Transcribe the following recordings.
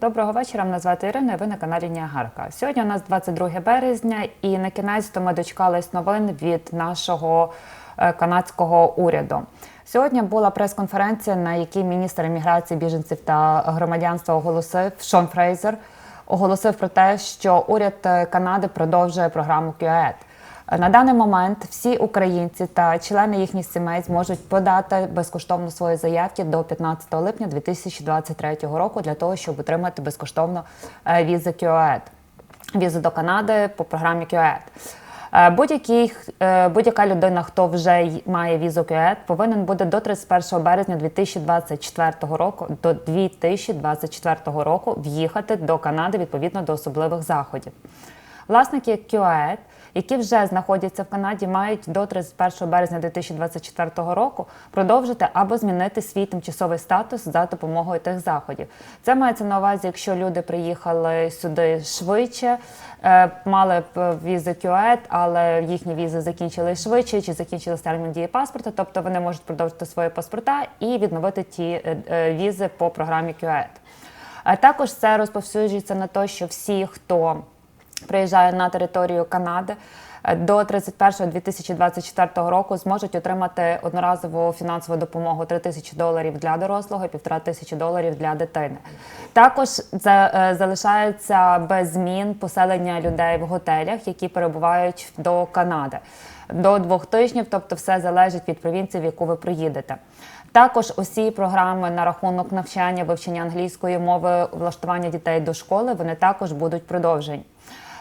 Доброго вечора. Мене звати Ірина. Ви на каналі Ніагарка. Сьогодні у нас 22 березня, і на кінець то ми дочекались новин від нашого е, канадського уряду. Сьогодні була прес-конференція, на якій міністр імміграції, біженців та громадянства оголосив Шон Фрейзер. Оголосив про те, що уряд е, Канади продовжує програму QAED. На даний момент всі українці та члени їхніх сімей зможуть подати безкоштовно свої заявки до 15 липня 2023 року для того, щоб отримати безкоштовно е, візи QAED, візу до Канади по програмі QAED. Е, е, будь-яка людина, хто вже має візу QAED, повинен буде до 31 березня 2024 року до 2024 року в'їхати до Канади відповідно до особливих заходів. Власники QAED, які вже знаходяться в Канаді, мають до 31 березня 2024 року продовжити або змінити свій тимчасовий статус за допомогою тих заходів. Це мається на увазі, якщо люди приїхали сюди швидше, е, мали б візи QAED, але їхні візи закінчили швидше чи закінчились термін дії паспорта, тобто вони можуть продовжити свої паспорта і відновити ті е, е, візи по програмі QAED. А також це розповсюджується на те, що всі, хто приїжджає на територію Канади е, до 31.2024 року зможуть отримати одноразову фінансову допомогу 3 тисячі доларів для дорослого і 1,5 тисячі доларів для дитини. Також е, залишається без змін поселення людей в готелях, які перебувають до Канади. До двох тижнів, тобто все залежить від провінції, в яку ви приїдете. Також усі програми на рахунок навчання, вивчення англійської мови, влаштування дітей до школи, вони також будуть продовжені.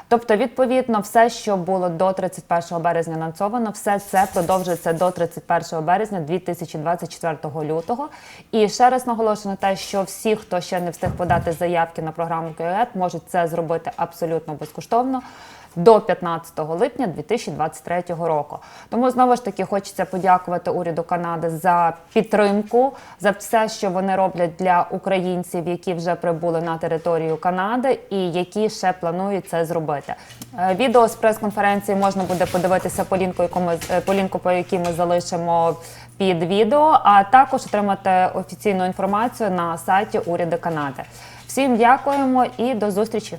Тобто, відповідно, все, що було до 31 березня анонсовано, все це продовжується до 31 березня 2024 лютого. І ще раз наголошую на те, що всі, хто ще не встиг подати заявки на програму КЕЕТ, можуть це зробити абсолютно безкоштовно. До 15 липня 2023 року. Тому знову ж таки хочеться подякувати уряду Канади за підтримку, за все, що вони роблять для українців, які вже прибули на територію Канади, і які ще планують це зробити. Е, Відео з прес-конференції можна буде подивитися по лінку, яку ми е, по лінку, по якій ми залишимо під відео, а також отримати офіційну інформацію на сайті уряду Канади. Всім дякуємо і до зустрічі.